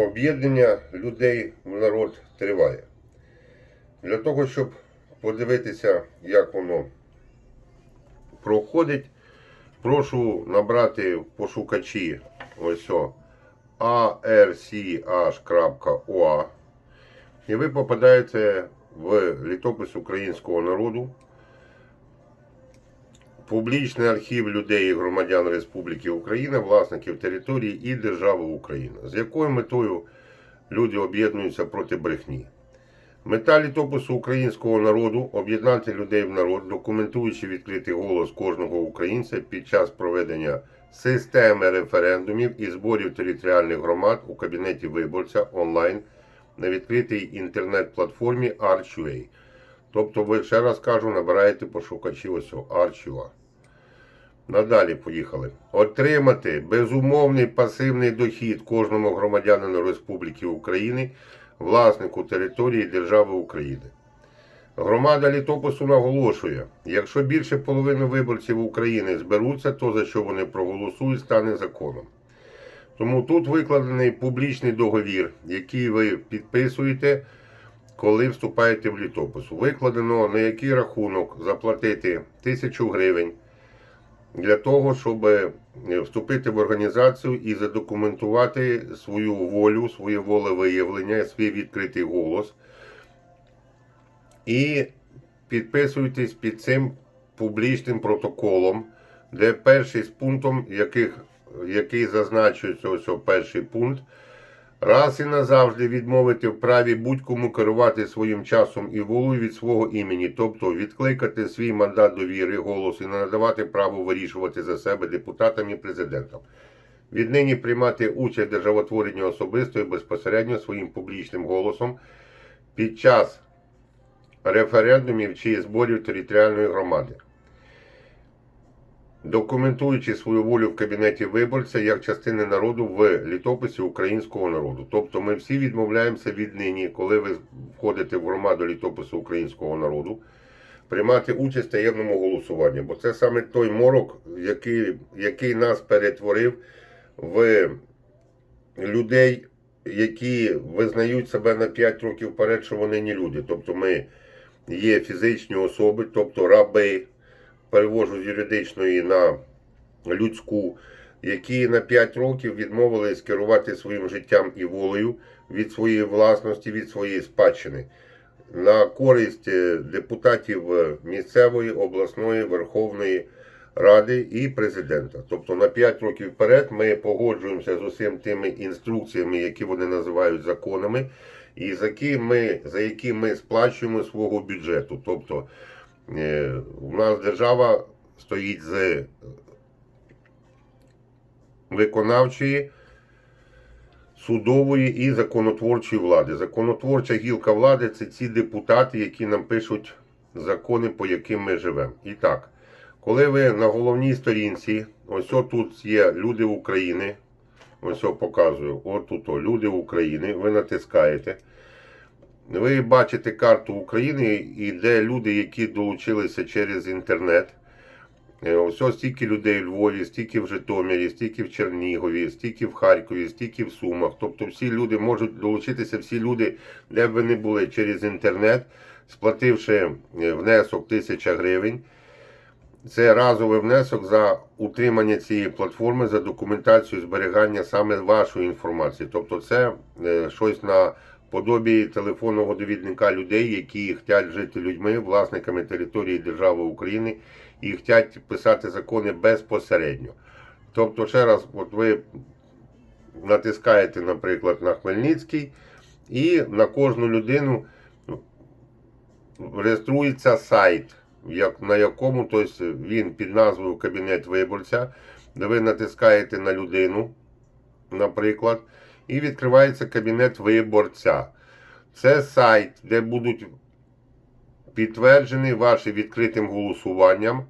Об'єднання людей в народ триває. Для того, щоб подивитися, як воно проходить, прошу набрати в пошукачі ось arch.oa і ви попадаєте в літопис українського народу, публічний архів людей і громадян Республіки Україна, власників території і держави Україна. З якою метою люди об'єднуються проти брехні? Мета літопису українського народу об'єднати людей в народ, документуючи відкритий голос кожного українця під час проведення системи референдумів і зборів територіальних громад у кабінеті виборця онлайн на відкритій інтернет-платформі Arch.ua. Тобто, ви ще раз кажу, набираєте пошукачі ось Arch.ua. Надалі поїхали. Отримати безумовний пасивний дохід кожному громадянину Республіки України, власнику території держави України. Громада літопису наголошує, якщо більше половини виборців України зберуться, то за що вони проголосують, стане законом. Тому тут викладений публічний договір, який ви підписуєте, коли вступаєте в літопис. Викладено на який рахунок заплатити тисячу гривень для того, щоб е, вступити в організацію і задокументувати свою волю, своє волевиявлення, свій відкритий голос. І підписуйтесь під цим публічним протоколом, де перший з пунктом, який зазначується ось перший пункт, раз і назавжди відмовити в праві будь-кому керувати своїм часом і волею від свого імені, тобто відкликати свій мандат довіри, голос і не надавати право вирішувати за себе депутатам і президентам. Віднині приймати участь в державотворенні особисто і безпосередньо своїм публічним голосом під час референдумів чи зборів територіальної громади, документуючи свою волю в кабінеті виборця як частини народу в літописі українського народу. Тобто ми всі відмовляємося віднині, коли ви входите в громаду літопису українського народу, приймати участь в таємному голосуванні. Бо це саме той морок, який, який нас перетворив в людей, які визнають себе на 5 років вперед, що вони не люди. Тобто ми є фізичні особи, тобто раби, перевожу з юридичної на людську, які на 5 років відмовились керувати своїм життям і волею від своєї власності, від своєї спадщини. На користь е, депутатів е, місцевої, обласної, Верховної Ради і президента. Тобто на 5 років вперед ми погоджуємося з усім тими інструкціями, які вони називають законами, і за які ми, за які ми сплачуємо свого бюджету. Тобто у нас держава стоїть з виконавчої, судової і законотворчої влади. Законотворча гілка влади це ці депутати, які нам пишуть закони, по яким ми живемо. І так, коли ви на головній сторінці, ось тут є люди України. Ось показую. От тут люди України. Ви натискаєте. Ви бачите карту України і де люди, які долучилися через інтернет. Е, Ось стільки людей в Львові, стільки в Житомирі, стільки в Чернігові, стільки в Харкові, стільки в Сумах. Тобто всі люди можуть долучитися, всі люди, де б ви не були через інтернет, сплативши е, внесок 1000 гривень. Це разовий внесок за утримання цієї платформи за документацію зберігання саме вашої інформації. Тобто, це е, щось на подобі телефонного довідника людей, які хочуть жити людьми, власниками території держави України і хочуть писати закони безпосередньо. Тобто, ще раз, от ви натискаєте, наприклад, на Хмельницький, і на кожну людину реєструється сайт на якому тобто, він під назвою Кабінет виборця, де ви натискаєте на людину, наприклад, і відкривається кабінет виборця. Це сайт, де будуть підтверджені ваші відкритим голосуванням.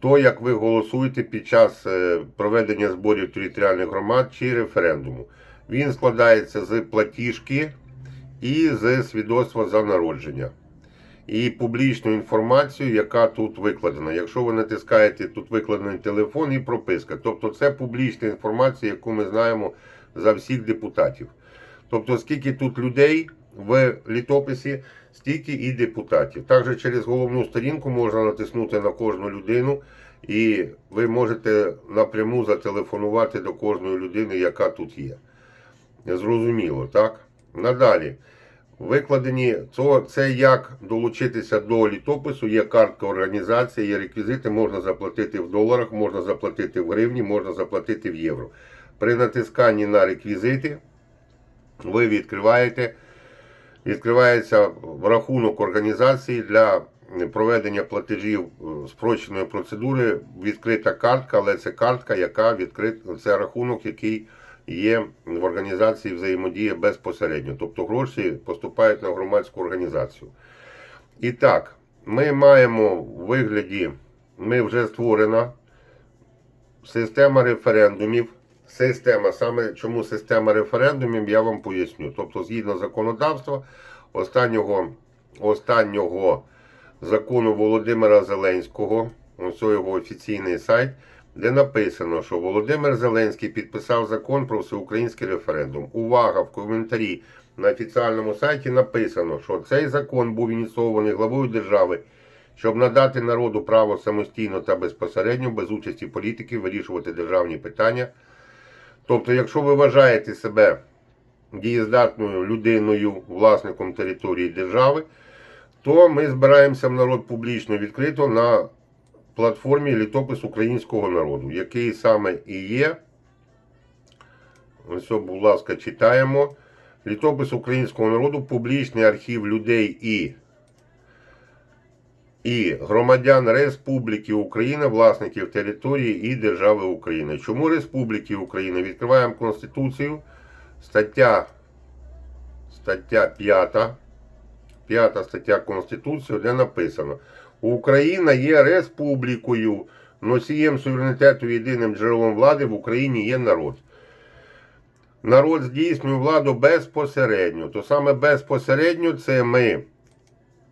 То, як ви голосуєте під час е, проведення зборів територіальних громад чи референдуму. Він складається з платіжки і з свідоцтва за народження і публічну інформацію, яка тут викладена. Якщо ви натискаєте тут викладений телефон і прописка, тобто це публічна інформація, яку ми знаємо за всіх депутатів. Тобто, скільки тут людей в літописі, стільки і депутатів. Також через головну сторінку можна натиснути на кожну людину, і ви можете напряму зателефонувати до кожної людини, яка тут є. Зрозуміло, так? Надалі. Викладені це, це як долучитися до літопису, є картка організації, є реквізити, можна заплатити в доларах, можна заплатити в гривні, можна заплатити в євро. При натисканні на реквізити ви відкриваєте, відкривається рахунок організації для проведення платежів е, спрощеної процедури. Відкрита картка, але це картка, яка відкрита, це рахунок, який є в організації взаємодія безпосередньо. Тобто гроші поступають на громадську організацію. І так, ми маємо в вигляді, ми вже створена система референдумів. Система, саме чому система референдумів, я вам поясню. Тобто, згідно законодавства, останнього, останнього закону Володимира Зеленського, ось його офіційний сайт, де написано, що Володимир Зеленський підписав закон про всеукраїнський референдум. Увага! В коментарі на офіціальному сайті написано, що цей закон був ініційований главою держави, щоб надати народу право самостійно та безпосередньо, без участі політиків, вирішувати державні питання. Тобто, якщо ви вважаєте себе дієздатною людиною, власником території держави, то ми збираємося в народ публічно відкрито на платформі літопис українського народу, який саме і є. Ось, будь ласка, читаємо. Літопис українського народу, публічний архів людей і і громадян Республіки Україна, власників території і держави України. Чому Республіки України? Відкриваємо Конституцію, стаття, стаття 5, 5 стаття Конституції, де написано: Україна є республікою, носієм суверенітету єдиним джерелом влади в Україні є народ. Народ здійснює владу безпосередньо. То саме безпосередньо це ми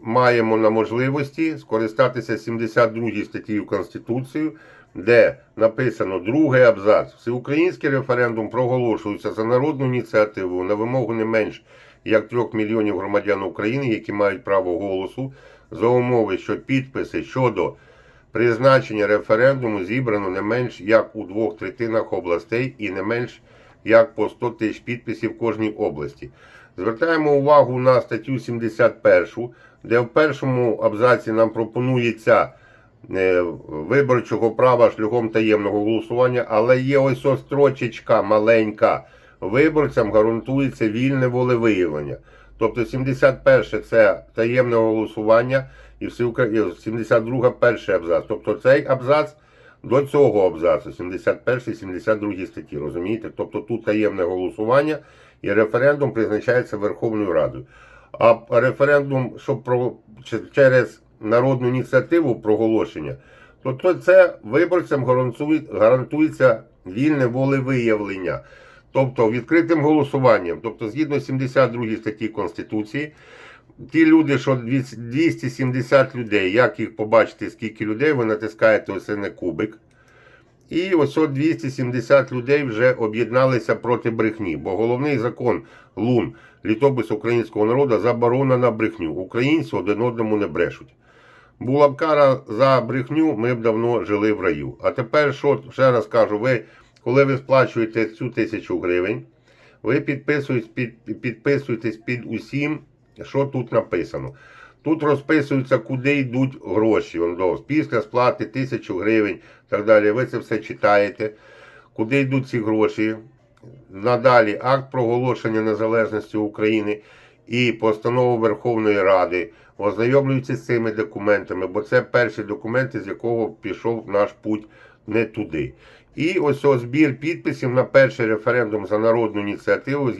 маємо на можливості скористатися 72 статтею Конституції, де написано другий абзац. Всеукраїнський референдум проголошується за народну ініціативу на вимогу не менш як 3 мільйонів громадян України, які мають право голосу, за умови, що підписи щодо призначення референдуму зібрано не менш як у двох третинах областей і не менш як по 100 тисяч підписів кожній області. Звертаємо увагу на статтю 71, де в першому абзаці нам пропонується е, виборчого права шляхом таємного голосування, але є ось ось строчечка маленька. Виборцям гарантується вільне волевиявлення. Тобто 71 це таємне голосування і всеукра- і 72 перший абзац. Тобто цей абзац до цього абзацу, 71 72 статті, розумієте? Тобто тут таємне голосування і референдум призначається Верховною Радою. А референдум, щоб про через народну ініціативу проголошення, то, то це виборцям гарантує- гарантується вільне волевиявлення. Тобто відкритим голосуванням, тобто згідно 72 статті Конституції, ті люди, що 270 людей, як їх побачити, скільки людей, ви натискаєте ось на кубик. І ось 270 людей вже об'єдналися проти брехні, бо головний закон ЛУН, літопис українського народу, заборона на брехню. Українці один одному не брешуть. Була б кара за брехню, ми б давно жили в раю. А тепер, що ще раз кажу, ви, коли ви сплачуєте цю тисячу гривень, ви підписуєтесь під, підписуєтесь під усім, що тут написано. Тут розписується, куди йдуть гроші. Після сплати тисячу гривень так далі. Ви це все читаєте. Куди йдуть ці гроші? Надалі акт проголошення незалежності України і постанова Верховної Ради ознайомлюються з цими документами, бо це перші документи, з якого пішов наш путь не туди. І ось ось збір підписів на перший референдум за народну ініціативу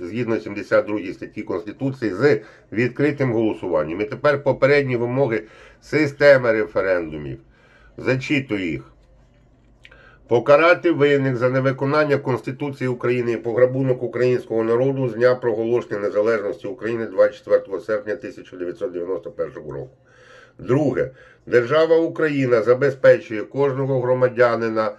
згідно 72 статті Конституції з відкритим голосуванням. І тепер попередні вимоги системи референдумів. Зачитую їх. Покарати винних за невиконання Конституції України і пограбунок українського народу з дня проголошення незалежності України 24 серпня 1991 року. Друге, держава Україна забезпечує кожного громадянина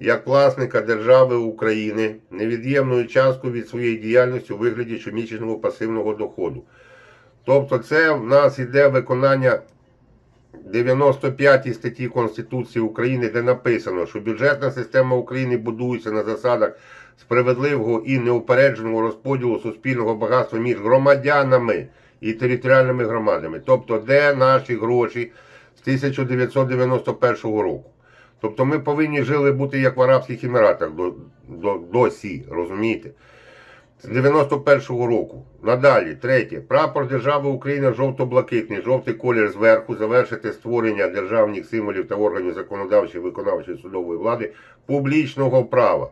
як власника держави України невід'ємною часткою від своєї діяльності у вигляді щомісячного пасивного доходу. Тобто, це в нас йде виконання 95 статті Конституції України, де написано, що бюджетна система України будується на засадах справедливого і неупередженого розподілу суспільного багатства між громадянами і територіальними громадами. Тобто, де наші гроші з 1991 року. Тобто ми повинні жили бути як в Арабських Еміратах до, до, досі, розумієте? З 91-го року. Надалі, третє. Прапор держави України жовто-блакитний, жовтий колір зверху, завершити створення державних символів та органів законодавчої, виконавчої судової влади публічного права.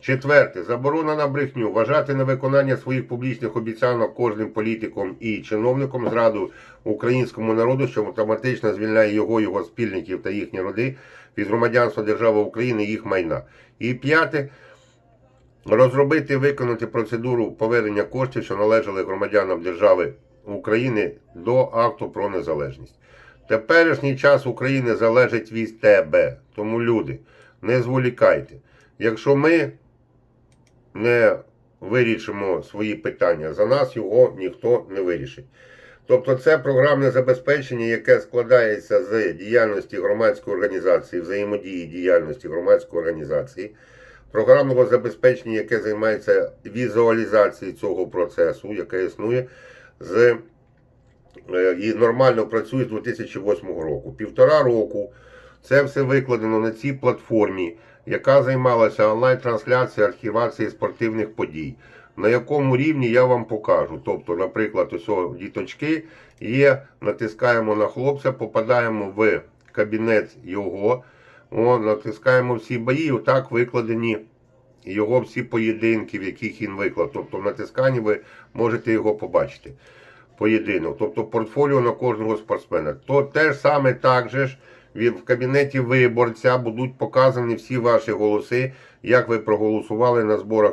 Четверте. Заборона на брехню. Вважати на виконання своїх публічних обіцянок кожним політиком і чиновником зраду українському народу, що автоматично звільняє його, його спільників та їхні роди від громадянства держави України їх майна. І п'яте. Розробити і виконати процедуру повернення коштів, що належали громадянам держави України до акту про незалежність. Теперішній час України залежить від тебе. Тому люди, не зволікайте. Якщо ми не вирішимо свої питання, за нас його ніхто не вирішить. Тобто це програмне забезпечення, яке складається з діяльності громадської організації, взаємодії діяльності громадської організації, програмного забезпечення, яке займається візуалізацією цього процесу, яке існує з е, і нормально працює з 2008 року. Півтора року це все викладено на цій платформі, яка займалася онлайн-трансляцією архівації спортивних подій. На якому рівні я вам покажу. Тобто, наприклад, ось діточки є, натискаємо на хлопця, попадаємо в кабінет його, о, натискаємо всі бої, отак викладені його всі поєдинки, в яких він виклад. Тобто в натисканні ви можете його побачити. Поєдинок, тобто портфоліо на кожного спортсмена. То те ж саме так же ж в кабінеті виборця будуть показані всі ваші голоси, як ви проголосували на зборах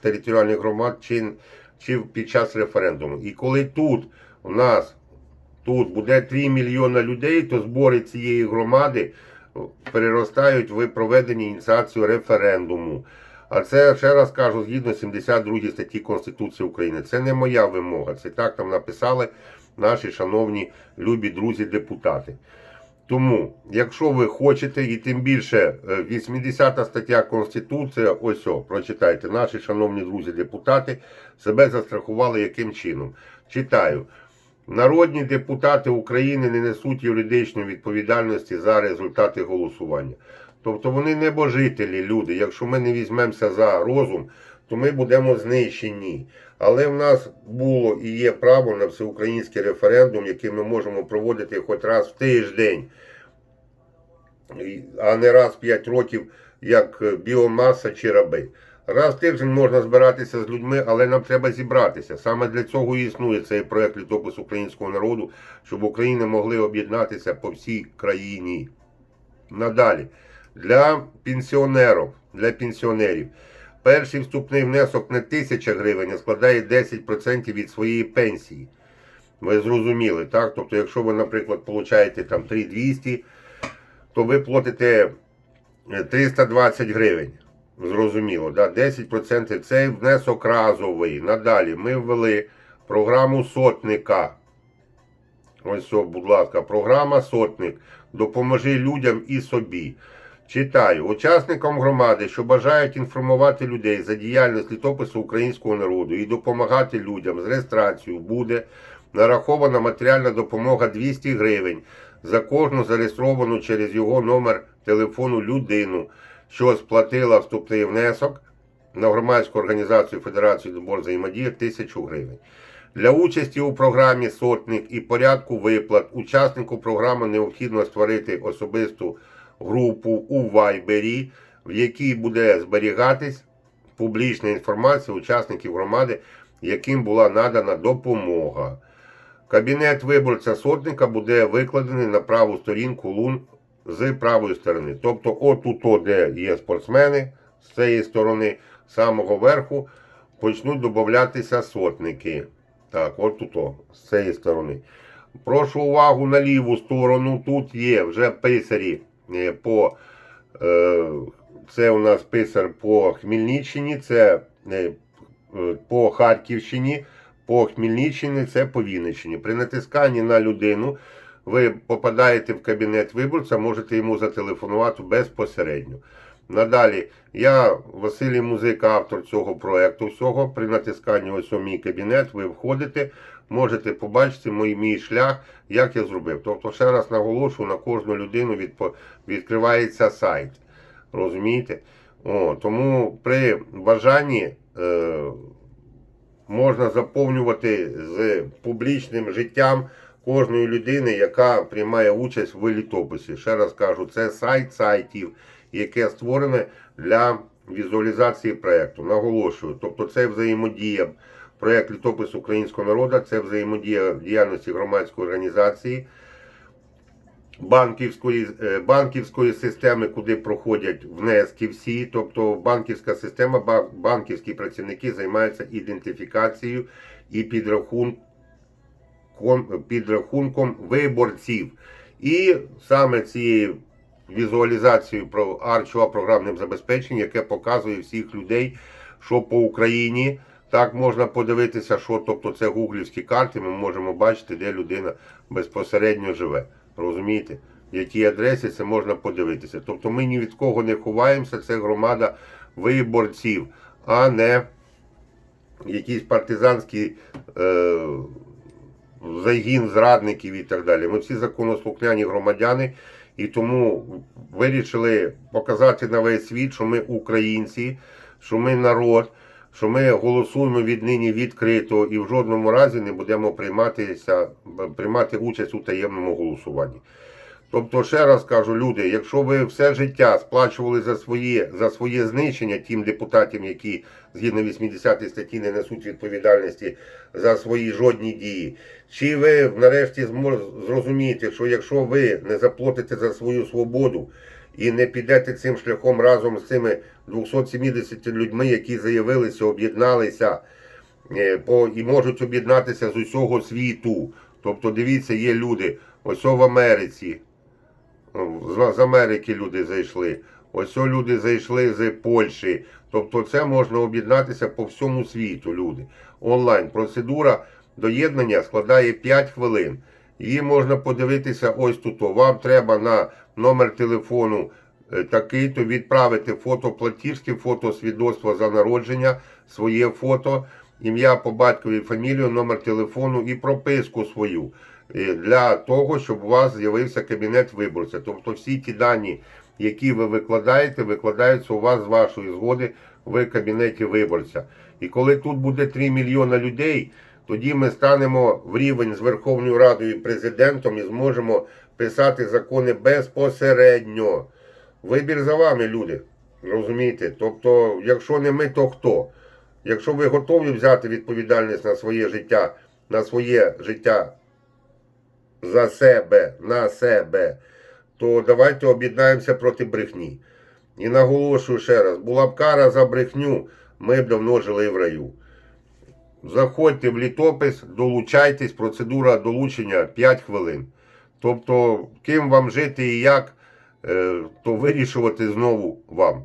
територіальних громад чи, чи під час референдуму. І коли тут у нас тут буде 3 мільйона людей, то збори цієї громади переростають в проведення ініціацію референдуму. А це ще раз кажу, згідно 72 статті Конституції України. Це не моя вимога. Це так там написали наші шановні любі друзі-депутати. Тому, якщо ви хочете, і тим більше е, 80 стаття Конституції, ось о, прочитайте, наші шановні друзі-депутати себе застрахували яким чином. Читаю. Народні депутати України не несуть юридичної відповідальності за результати голосування. Тобто вони небожителі люди. Якщо ми не візьмемося за розум, то ми будемо знищені. Але в нас було і є право на всеукраїнський референдум, який ми можемо проводити хоч раз в тиждень, а не раз в 5 років, як е, біомаса чи раби. Раз в тиждень можна збиратися з людьми, але нам треба зібратися. Саме для цього і існує цей проект літопис українського народу, щоб України могли об'єднатися по всій країні. Надалі, для пенсіонерів, для пенсіонерів, перший вступний внесок не 1000 гривень, а складає 10% від своєї пенсії. Ви зрозуміли, так? Тобто, якщо ви, наприклад, получаєте там 3200, то ви платите е, 320 гривень. Зрозуміло, да? 10% цей внесок разовий. Надалі ми ввели програму сотника. Ось, будь ласка, програма Сотник. Допоможи людям і собі. Читаю. Учасникам громади, що бажають інформувати людей за діяльність літопису українського народу і допомагати людям з реєстрацією, буде нарахована матеріальна допомога 200 гривень за кожну зареєстровану через його номер телефону людину, що сплатила вступний внесок на громадську організацію Федерації добор взаємодії 1000 гривень. Для участі у програмі Сотник і порядку виплат учаснику програми необхідно створити особисту групу у Вайбері, в якій буде зберігатись публічна інформація учасників громади, яким була надана допомога. Кабінет виборця сотника буде викладений на праву сторінку лун з правої сторони. Тобто, отут, де є спортсмени, з цієї сторони, з самого верху, почнуть додатися сотники. Так, от тут, з цієї сторони. Прошу увагу на ліву сторону. Тут є вже писарі по е, це у нас писар по Хмельниччині, це е, е, по Харківщині, по Хмельниччині, це по Вінниччині. При натисканні на людину ви попадаєте в кабінет виборця, можете йому зателефонувати безпосередньо. Надалі, я Василій Музика, автор цього проекту. Всього при натисканні ось у мій кабінет, ви входите, можете побачити мій, мій шлях, як я зробив. Тобто, ще раз наголошую, на кожну людину відпо- відкривається сайт. Розумієте? О, тому при бажанні е, можна заповнювати з публічним життям кожної людини, яка приймає участь в літописі. Ще раз кажу, це сайт сайтів, яке створене для візуалізації проєкту. Наголошую, тобто це взаємодія. Проєкт літопис українського народу це взаємодія діяльності громадської організації, банківської, е, банківської системи, куди проходять внески всі. Тобто банківська система, банківські працівники займаються ідентифікацією і підрахунком, підрахунком виборців. І саме цією візуалізацією про арчова програмним забезпеченням, яке показує всіх людей, що по Україні. Так можна подивитися, що тобто це гуглівські карти. Ми можемо бачити, де людина безпосередньо живе. Розумієте? В якій адресі це можна подивитися. Тобто ми ні від кого не ховаємося, це громада виборців, а не якісь партизанські е, загін зрадників і так далі. Ми всі законослухняні громадяни, і тому вирішили показати на весь світ, що ми українці, що ми народ, що ми голосуємо віднині відкрито і в жодному разі не будемо прийматися, приймати участь у таємному голосуванні. Тобто, ще раз кажу, люди, якщо ви все життя сплачували за своє, за своє знищення тим депутатам, які згідно 80 статті не несуть відповідальності за свої жодні дії, чи ви нарешті зрозумієте, що якщо ви не заплатите за свою свободу і не підете цим шляхом разом з цими 270 людьми, які заявилися, об'єдналися е, і можуть об'єднатися з усього світу. Тобто, дивіться, є люди, ось в Америці, з Америки люди зайшли. Ось люди зайшли з Польщі. Тобто це можна об'єднатися по всьому світу, люди. Онлайн. Процедура доєднання складає 5 хвилин. Її можна подивитися ось тут. Вам треба на номер телефону е, такий-то відправити фото платіжки, фото свідоцтва за народження, своє фото, ім'я по батькові, фамілію, номер телефону і прописку свою е, для того, щоб у вас з'явився кабінет виборця. Тобто всі ті дані, які ви викладаєте, викладаються у вас з вашої згоди в кабінеті виборця. І коли тут буде 3 мільйона людей, тоді ми станемо в рівень з Верховною Радою і президентом і зможемо писати закони безпосередньо. Вибір за вами, люди. Розумієте? Тобто, якщо не ми, то хто? Якщо ви готові взяти відповідальність на своє життя, на своє життя за себе, на себе, то давайте об'єднаємося проти брехні. І наголошую ще раз, була б кара за брехню, ми б давно жили в раю. Заходьте в літопис, долучайтесь, процедура долучення 5 хвилин. Тобто, ким вам жити і як, е, то вирішувати знову вам.